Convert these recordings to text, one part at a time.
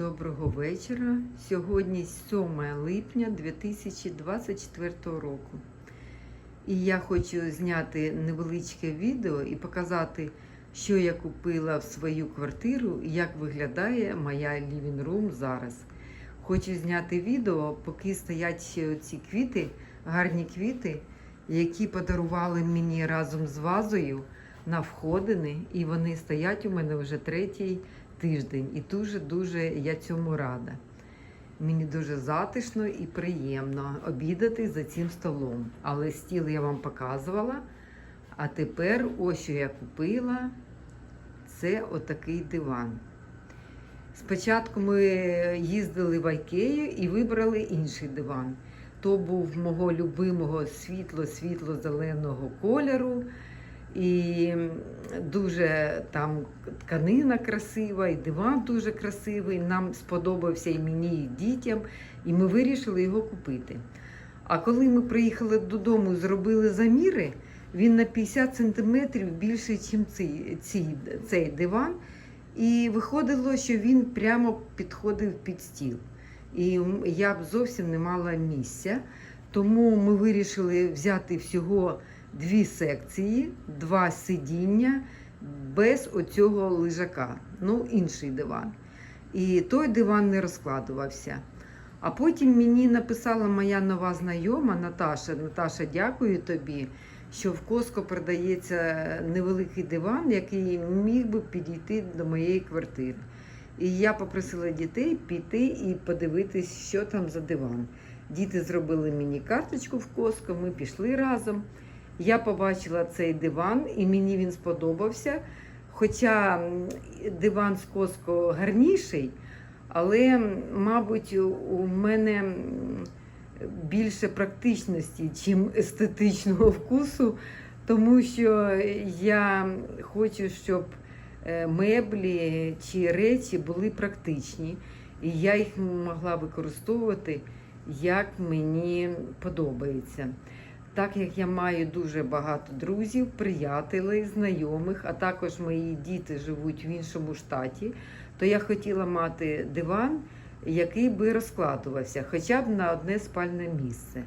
Доброго вечора. Сьогодні 7 липня 2024 року. І я хочу зняти невеличке відео і показати, що я купила в свою квартиру і як виглядає моя living room зараз. Хочу зняти відео, поки стоять ще ці квіти, гарні квіти, які подарували мені разом з вазою на входини. І вони стоять у мене вже третій тиждень. І дуже-дуже я цьому рада. Мені дуже затишно і приємно обідати за цим столом. Але стіл я вам показувала. А тепер ось що я купила. Це отакий диван. Спочатку ми їздили в Айкею і вибрали інший диван. То був мого любимого світло-світло-зеленого кольору. І дуже там тканина красива, і диван дуже красивий. Нам сподобався і мені, і дітям, і ми вирішили його купити. А коли ми приїхали додому, зробили заміри, він на 50 сантиметрів більший, ніж цей, цей, цей диван. І виходило, що він прямо підходив під стіл. І я б зовсім не мала місця. Тому ми вирішили взяти всього дві секції, два сидіння без оцього лежака. Ну, інший диван. І той диван не розкладувався. А потім мені написала моя нова знайома Наташа. Наташа, дякую тобі, що в Коско продається невеликий диван, який міг би підійти до моєї квартири. І я попросила дітей піти і подивитись, що там за диван. Діти зробили мені карточку в Коско, ми пішли разом. Я побачила цей диван і мені він сподобався. Хоча диван з Коско гарніший, але, мабуть, у мене більше практичності, чим естетичного вкусу, тому що я хочу, щоб меблі чи речі були практичні, і я їх могла використовувати як мені подобається. Так як я маю дуже багато друзів, приятелей, знайомих, а також мої діти живуть в іншому штаті, то я хотіла мати диван, який би розкладувався, хоча б на одне спальне місце.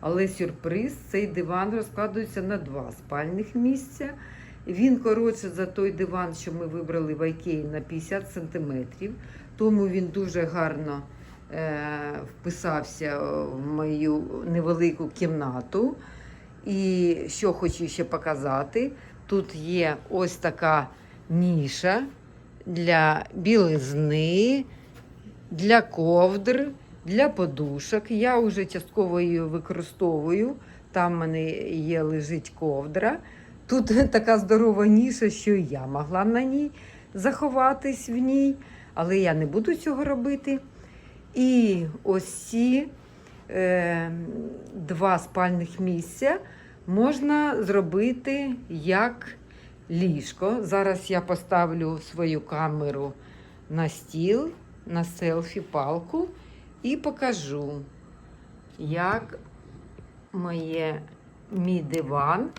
Але сюрприз, цей диван розкладується на два спальних місця. Він коротше за той диван, що ми вибрали в Айкеї на 50 см, тому він дуже гарно вписався в мою невелику кімнату. І що хочу ще показати, тут є ось така ніша для білизни, для ковдр, для подушок. Я вже частково її використовую. Там в мене є лежить ковдра. Тут така здорова ніша, що я могла на ній заховатись в ній, але я не буду цього робити. І ось ці е, два спальних місця можна зробити як ліжко. Зараз я поставлю свою камеру на стіл, на селфі-палку і покажу, як моє, мій диван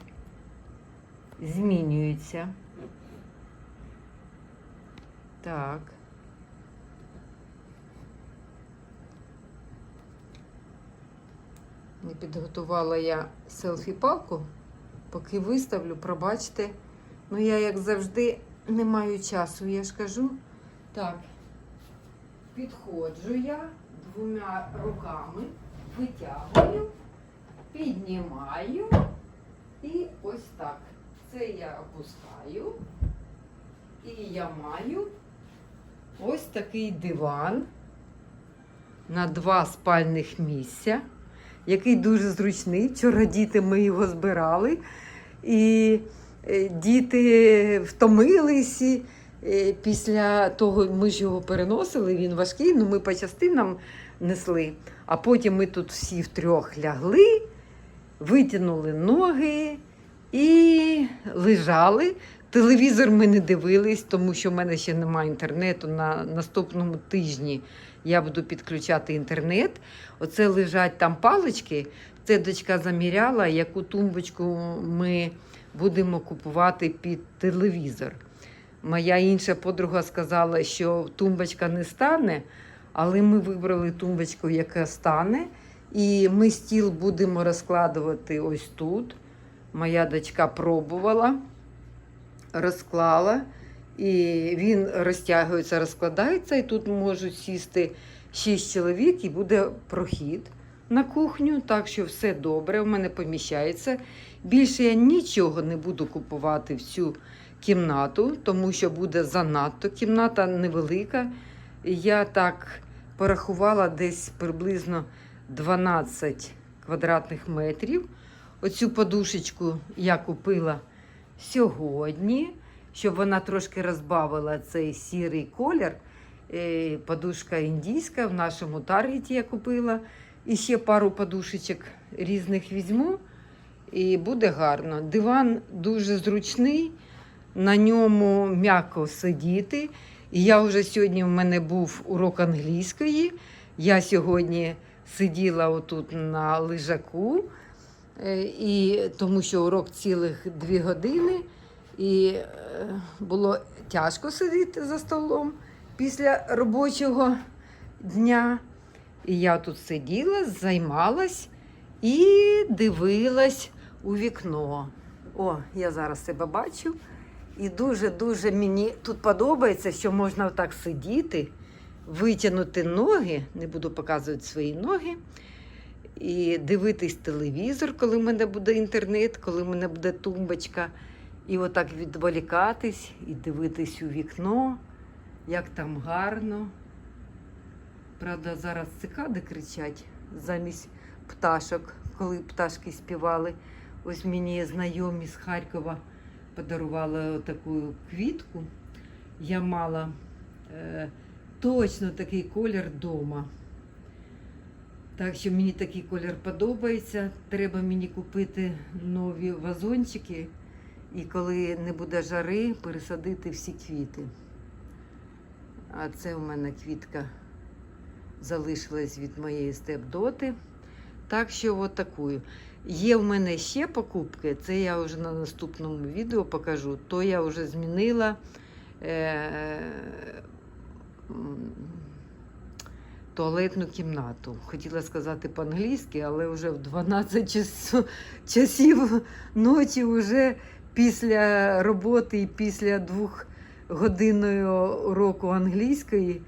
змінюється. Так. Не підготувала я селфі-палку, поки виставлю, пробачте. Ну, я, як завжди, не маю часу, я ж кажу. Так, підходжу я двома руками, витягую, піднімаю і ось так. Це я опускаю. І я маю ось такий диван на два спальних місця який дуже зручний. Вчора діти ми його збирали, і е, діти втомились. і, е, Після того ми ж його переносили, він важкий, ну ми по частинам несли. А потім ми тут всі втрьох лягли, витягнули ноги і лежали. Телевізор ми не дивились, тому що в мене ще немає інтернету. На наступному тижні я буду підключати інтернет. Оце лежать там палички. Це дочка заміряла, яку тумбочку ми будемо купувати під телевізор. Моя інша подруга сказала, що тумбочка не стане, але ми вибрали тумбочку, яка стане. І ми стіл будемо розкладувати ось тут. Моя дочка пробувала, розклала, і він розтягується, розкладається, і тут можуть сісти 6 чоловік, і буде прохід на кухню. Так що все добре, в мене поміщається. Більше я нічого не буду купувати в цю кімнату, тому що буде занадто кімната невелика. Я так порахувала десь приблизно 12 квадратних метрів. Оцю подушечку я купила сьогодні, щоб вона трошки розбавила цей сірий колір. Е, Подушка індійська в нашому таргеті я купила. І ще пару подушечок різних візьму. І буде гарно. Диван дуже зручний, на ньому м'яко сидіти. Я вже сьогодні в мене був урок англійської. Я сьогодні сиділа отут на лежаку, е, і, тому що урок цілих дві години. І е, було тяжко сидіти за столом після робочого дня. І я тут сиділа, займалась і дивилась у вікно. О, я зараз себе бачу. І дуже-дуже мені тут подобається, що можна отак сидіти, витягнути ноги, не буду показувати свої ноги, і дивитись телевізор, коли в мене буде інтернет, коли в мене буде тумбочка. І отак відволікатись і дивитись у вікно, як там гарно. Правда, зараз цикади кричать замість пташок, коли пташки співали. Ось мені знайомі з Харкова подарували таку квітку. Я мала е, точно такий колір вдома. Так що мені такий колір подобається. Треба мені купити нові вазончики. І коли не буде жари, пересадити всі квіти. А це у мене квітка залишилась від моєї степ-доти. Так що от такою. Є в мене ще покупки, це я вже на наступному відео покажу. То я вже змінила е, туалетну кімнату. Хотіла сказати по-англійськи, але вже в 12 часу, часів ночі, вже після роботи і після двох двохгодинного уроку англійської,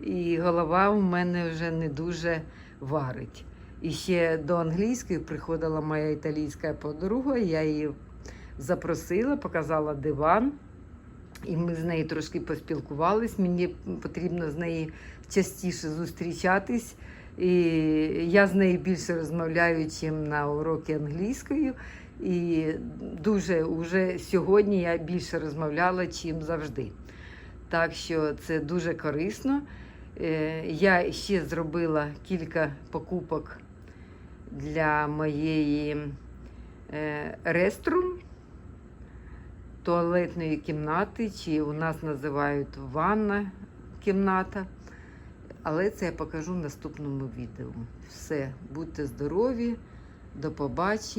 і голова у мене вже не дуже варить. І ще до англійської приходила моя італійська подруга, я її запросила, показала диван, і ми з нею трошки поспілкувались. Мені потрібно з нею частіше зустрічатись. І я з нею більше розмовляю, ніж на уроки англійської. І дуже уже сьогодні я більше розмовляла, чим завжди. Так що це дуже корисно. Е, Я ще зробила кілька покупок для моєї е, реструм туалетної кімнати, чи у нас називають ванна кімната. Але це я покажу в наступному відео. Все, будьте здорові, до побачення.